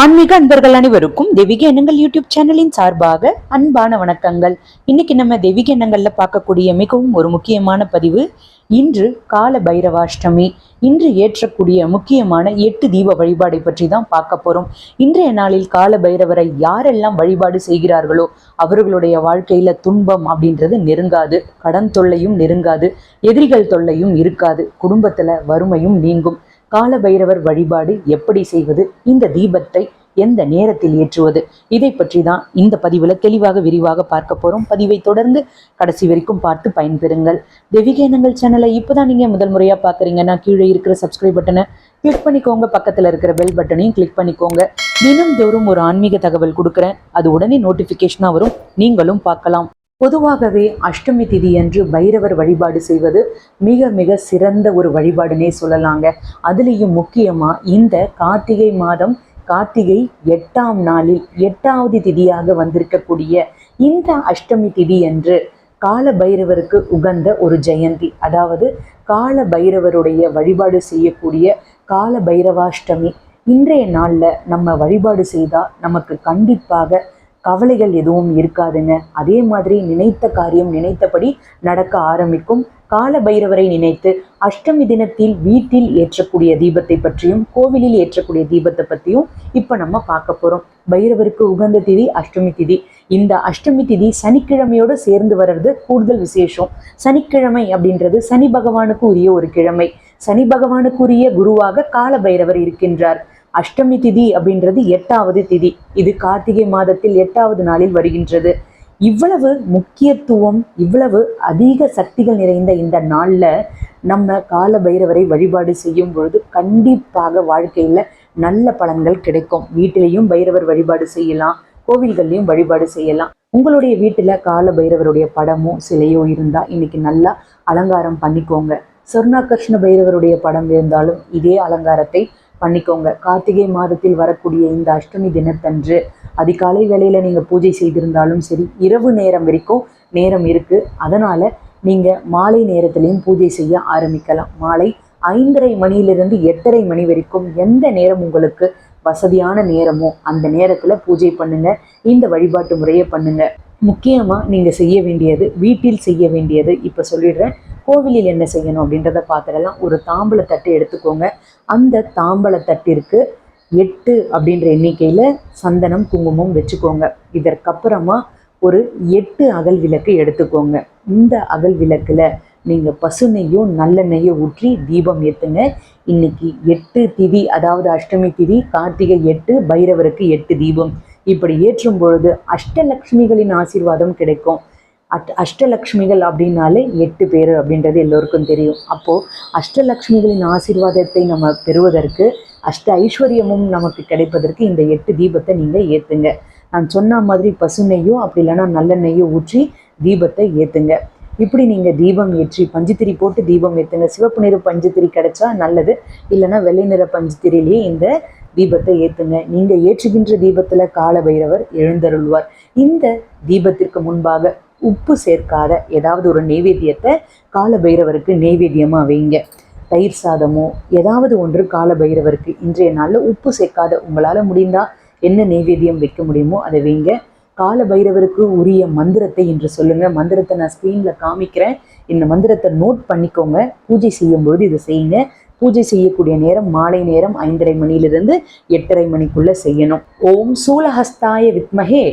ஆன்மீக அன்பர்கள் அனைவருக்கும் தெய்வீக எண்ணங்கள் யூடியூப் சேனலின் சார்பாக அன்பான வணக்கங்கள். இன்னைக்கு நம்ம தெய்வீக எண்ணங்கள்ல பார்க்கக்கூடிய மிகவும் ஒரு முக்கியமான பதிவு இன்று கால பைரவாஷ்டமி. இன்று ஏற்றக்கூடிய முக்கியமான எட்டு தீப வழிபாடை பற்றி தான் பார்க்க போறோம். இன்றைய நாளில் கால பைரவரை யாரெல்லாம் வழிபாடு செய்கிறார்களோ அவர்களுடைய வாழ்க்கையில துன்பம் அப்படின்றது நெருங்காது. கடன் தொல்லையும் நெருங்காது. எதிரிகள் தொல்லையும் இருக்காது. குடும்பத்துல வறுமையும் நீங்கும். கால பைரவர் வழிபாடு எப்படி செய்வது? இந்த தீபத்தை எந்த நேரத்தில் ஏற்றுவது? இதை பற்றி தான் இந்த பதிவில் தெளிவாக விரிவாக பார்க்க போகிறோம் பதிவை தொடர்ந்து கடைசி வரைக்கும் பார்த்து பயன்பெறுங்கள். தெய்வீக சேனலை சேனலை இப்போதான் நீங்கள் முதல் முறையாக பார்க்குறீங்கன்னா கீழே இருக்கிற சப்ஸ்கிரைப் பட்டனை கிளிக் பண்ணிக்கோங்க. பக்கத்தில் இருக்கிற பெல் பட்டனையும் கிளிக் பண்ணிக்கோங்க. தினம்தோறும் ஒரு ஆன்மீக தகவல் கொடுக்குறேன். அது உடனே நோட்டிஃபிகேஷனாக வரும். நீங்களும் பார்க்கலாம். பொதுவாகவே அஷ்டமி திதி அன்று பைரவர் வழிபாடு செய்வது மிக மிக சிறந்த ஒரு வழிபாடுனே சொல்லலாங்க. அதுலேயும் முக்கியமாக இந்த கார்த்திகை மாதம் கார்த்திகை எட்டாம் நாளில் எட்டாவது திதியாக வந்திருக்கக்கூடிய இந்த அஷ்டமி திதி என்று கால பைரவருக்கு உகந்த ஒரு ஜெயந்தி. அதாவது கால பைரவருடைய வழிபாடு செய்யக்கூடிய கால பைரவாஷ்டமி. இன்றைய நாளில் நம்ம வழிபாடு செய்தால் நமக்கு கண்டிப்பாக கவலைகள் எதுவும் இருக்காதுங்க. அதே மாதிரி நினைத்த காரியம் நினைத்தபடி நடக்க ஆரம்பிக்கும். கால பைரவரை நினைத்து அஷ்டமி தினத்தில் வீட்டில் ஏற்றக்கூடிய தீபத்தை பற்றியும் கோவிலில் ஏற்றக்கூடிய தீபத்தை பற்றியும் இப்போ நம்ம பார்க்க போகிறோம் பைரவருக்கு உகந்த திதி அஷ்டமி திதி. இந்த அஷ்டமி திதி சனிக்கிழமையோடு சேர்ந்து வர்றது கூடுதல் விசேஷம். சனிக்கிழமை அப்படின்றது சனி பகவானுக்கு உரிய ஒரு கிழமை. சனி பகவானுக்குரிய குருவாக கால பைரவர் இருக்கின்றார். அஷ்டமி திதி அப்படின்றது எட்டாவது திதி. இது கார்த்திகை மாதத்தில் எட்டாவது நாளில் வருகின்றது. இவ்வளவு முக்கியத்துவம் இவ்வளவு அதிக சக்திகள் நிறைந்த இந்த நாளில் நம்ம கால பைரவரை வழிபாடு செய்யும் பொழுது கண்டிப்பாக வாழ்க்கையில் நல்ல பலன்கள் கிடைக்கும். வீட்டிலையும் பைரவர் வழிபாடு செய்யலாம் கோவில்கள்லையும் வழிபாடு செய்யலாம். உங்களுடைய வீட்டில் கால பைரவருடைய படமோ சிலையோ இருந்தால் இன்னைக்கு நல்லா அலங்காரம் பண்ணிக்கோங்க. சொர்ணாகர்ஷ்ண பைரவருடைய படம் இருந்தாலும் இதே அலங்காரத்தை பண்ணிக்கோங்க. கார்த்திகை மாதத்தில் வரக்கூடிய இந்த அஷ்டமி தினத்தன்று அதிகாலை வேளையில் நீங்கள் பூஜை செய்திருந்தாலும் சரி இரவு நேரம் வரைக்கும் நேரம் இருக்குது அதனால் நீங்கள் மாலை நேரத்திலையும் பூஜை செய்ய ஆரம்பிக்கலாம். மாலை ஐந்தரை மணியிலிருந்து எட்டரை மணி வரைக்கும் எந்த நேரம் உங்களுக்கு வசதியான நேரமோ அந்த நேரத்தில் பூஜை பண்ணுங்கள் இந்த வழிபாட்டு முறையை பண்ணுங்கள் முக்கியமாக நீங்கள் செய்ய வேண்டியது வீட்டில் செய்ய வேண்டியது. இப்போ சொல்லிடுறேன் கோவிலில் என்ன செய்யணும் அப்படின்றத பார்த்துடலாம். ஒரு தாம்பழ தட்டு எடுத்துக்கோங்க. அந்த தாம்பழ தட்டிற்கு எட்டு அப்படின்ற எண்ணிக்கையில் சந்தனம் குங்குமம் வச்சுக்கோங்க. இதற்கப்புறமா ஒரு எட்டு அகல் விளக்கு எடுத்துக்கோங்க. இந்த அகல் விளக்கில் நீங்கள் பசுநெய்யோ நல்லெண்ணெய்யோ ஊற்றி தீபம் ஏற்றுங்க இன்னைக்கு எட்டு திதி அதாவது அஷ்டமி திதி கார்த்திகை எட்டு பைரவருக்கு எட்டு தீபம். இப்படி ஏற்றும் பொழுது அஷ்டலக்ஷ்மிகளின் ஆசீர்வாதம் கிடைக்கும். அட் அஷ்டலக்ஷ்மிகள் அப்படின்னாலே எட்டு பேர் அப்படின்றது எல்லோருக்கும் தெரியும். அப்போது அஷ்டலக்ஷ்மிகளின் ஆசீர்வாதத்தை நம்ம பெறுவதற்கு அஷ்ட ஐஸ்வர்யமும் நமக்கு கிடைப்பதற்கு இந்த எட்டு தீபத்தை நீங்கள் ஏற்றுங்க நான் சொன்ன மாதிரி பசுநெய்யோ அப்படி இல்லைன்னா நல்லெண்ணெய்யோ ஊற்றி தீபத்தை ஏற்றுங்க இப்படி நீங்கள் தீபம் ஏற்றி பஞ்சுத்திரி போட்டு தீபம் ஏற்றுங்க சிவப்பு நிற பஞ்சுத்திரி கிடைச்சா நல்லது. இல்லைன்னா வெள்ளை நிற பஞ்சுத்திரிலேயே இந்த தீபத்தை ஏற்றுங்க நீங்கள் ஏற்றுகின்ற தீபத்தில் கால பைரவர் எழுந்தருள்வார். இந்த தீபத்திற்கு முன்பாக உப்பு சேர்க்காத ஏதாவது ஒரு நெய்வேத்தியத்தை கால பைரவருக்கு நெய்வேத்தியமாக வைங்க. தயிர் சாதமோ ஏதாவது ஒன்று கால பைரவருக்கு இன்றைய நாளில் உப்பு சேர்க்காத உங்களால் முடிந்தால் என்ன நெய்வேத்தியம் வைக்க முடியுமோ அதை வைங்க. கால பைரவருக்கு உரிய மந்திரத்தை இன்று சொல்லுங்கள் மந்திரத்தை நான் ஸ்க்ரீனில் காமிக்கிறேன். இந்த மந்திரத்தை நோட் பண்ணிக்கோங்க. பூஜை செய்யும்பொழுது இதை செய்யுங்க. பூஜை செய்யக்கூடிய நேரம் மாலை நேரம் ஐந்தரை மணியிலிருந்து எட்டரை மணிக்குள்ள செய்யணும். ஓம் சூலஹஸ்தாய வித்மகே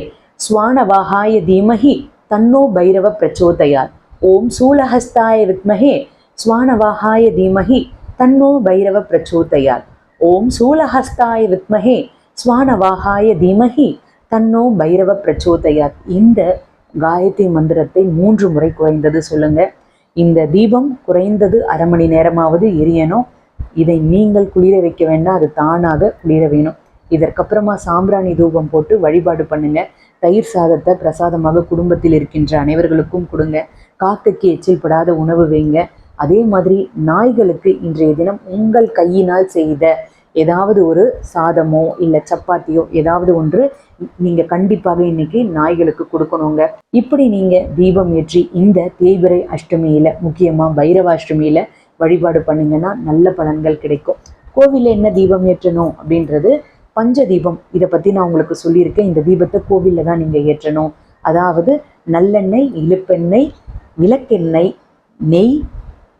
ஸ்வானவாகாய தீமஹி தன்னோ பைரவ பிரச்சோதயார் ஓம் சூலஹஸ்தாய வித்மகே ஸ்வானவாகாய தீமஹி தன்னோ பைரவ பிரச்சோதயார் ஓம் சூலஹஸ்தாய வித்மகே ஸ்வானவாகாய தீமஹி தன்னோ பைரவ பிரச்சோதயார் இந்த காயத்ரி மந்திரத்தை மூன்று முறை குறைந்தது சொல்லுங்க. இந்த தீபம் குறைந்தது அரை மணி நேரமாவது எரியணும். இதை நீங்கள் குளிர வைக்க வேண்டாம் அது தானாக குளிர வேணும். இதற்கப்புறமா சாம்பிராணி தூபம் போட்டு வழிபாடு பண்ணுங்க. தயிர் சாதத்தை பிரசாதமாக குடும்பத்தில் இருக்கின்ற அனைவர்களுக்கும் கொடுங்க. காக்கைக்கு எச்சில் படாத உணவு வைங்க. அதே மாதிரி நாய்களுக்கு இன்றைய தினம் உங்கள் கையினால் செய்த ஏதாவது ஒரு சாதமோ இல்லை சப்பாத்தியோ ஏதாவது ஒன்று நீங்கள் கண்டிப்பாக இன்னைக்கு நாய்களுக்கு கொடுக்கணுங்க. இப்படி நீங்கள் தீபம் ஏற்றி இந்த தேய்பிரை அஷ்டமியில் முக்கியமாக பைரவாஷ்டமியில் வழிபாடு பண்ணீங்கன்னா நல்ல பலன்கள் கிடைக்கும். கோவிலில் என்ன தீபம் ஏற்றணும் அப்படின்றது பஞ்ச தீபம். இதை பற்றி நான் உங்களுக்கு சொல்லியிருக்கேன். இந்த தீபத்தை கோவிலில் தான் நீங்கள் ஏற்றணும். அதாவது நல்லெண்ணெய் இழுப்பெண்ணெய் விளக்கெண்ணெய் நெய்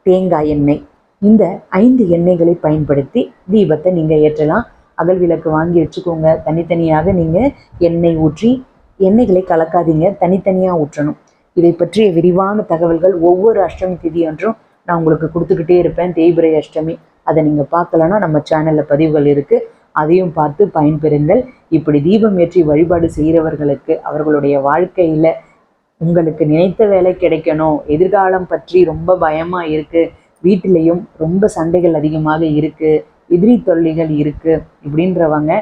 தேங்காய் எண்ணெய். இந்த ஐந்து எண்ணெய்களை பயன்படுத்தி தீபத்தை நீங்கள் ஏற்றலாம். அகல் விளக்கு வாங்கி வச்சுக்கோங்க. தனித்தனியாக நீங்கள் எண்ணெய் ஊற்றி எண்ணெய்களை கலக்காதீங்க. தனித்தனியாக ஊற்றணும். இதை பற்றிய விரிவான தகவல்கள் ஒவ்வொரு அஷ்டமி திதி அன்றும் நான் உங்களுக்கு கொடுத்துக்கிட்டே இருப்பேன். தேய்பிரை அஷ்டமி. அதை நீங்கள் பார்க்கலன்னா நம்ம சேனலில் பதிவுகள் இருக்குது அதையும் பார்த்து பயன்பெறுங்கள். இப்படி தீபம் ஏற்றி வழிபாடு செய்கிறவர்களுக்கு அவர்களுடைய வாழ்க்கையில் உங்களுக்கு நினைத்த வேலை கிடைக்கணும். எதிர்காலம் பற்றி ரொம்ப பயமாக இருக்குது வீட்டிலையும் ரொம்ப சண்டைகள் அதிகமாக இருக்குது எதிரி தொல்லைகள் இருக்குது இப்படின்றவங்க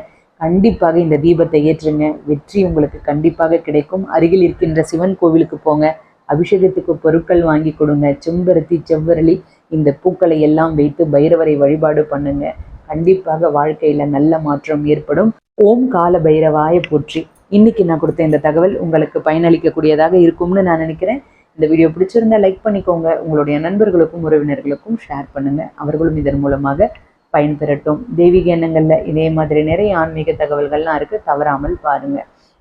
கண்டிப்பாக இந்த தீபத்தை ஏற்றுங்க. வெற்றி உங்களுக்கு கண்டிப்பாக கிடைக்கும். அருகில் இருக்கின்ற சிவன் கோவிலுக்கு போங்க. அபிஷேகத்துக்கு பொருட்கள் வாங்கி கொடுங்க. செம்பருத்தி செவ்வரளி இந்த பூக்களை எல்லாம் வைத்து பைரவரை வழிபாடு பண்ணுங்க. கண்டிப்பாக வாழ்க்கையில நல்ல மாற்றம் ஏற்படும். ஓம் கால பைரவாய போற்றி. இன்னைக்கு நான் கொடுத்த இந்த தகவல் உங்களுக்கு பயனளிக்கக்கூடியதாக இருக்கும்னு நான் நினைக்கிறேன். இந்த வீடியோ பிடிச்சிருந்தா லைக் பண்ணிக்கோங்க. உங்களுடைய நண்பர்களுக்கும் உறவினர்களுக்கும் ஷேர் பண்ணுங்க. அவர்களும் இதன் மூலமாக பயன்பெறட்டும் தெய்வீக எண்ணங்கள்ல இதே மாதிரி நிறைய ஆன்மீக தகவல்கள்லாம் இருக்கு. தவறாமல் பாருங்கள்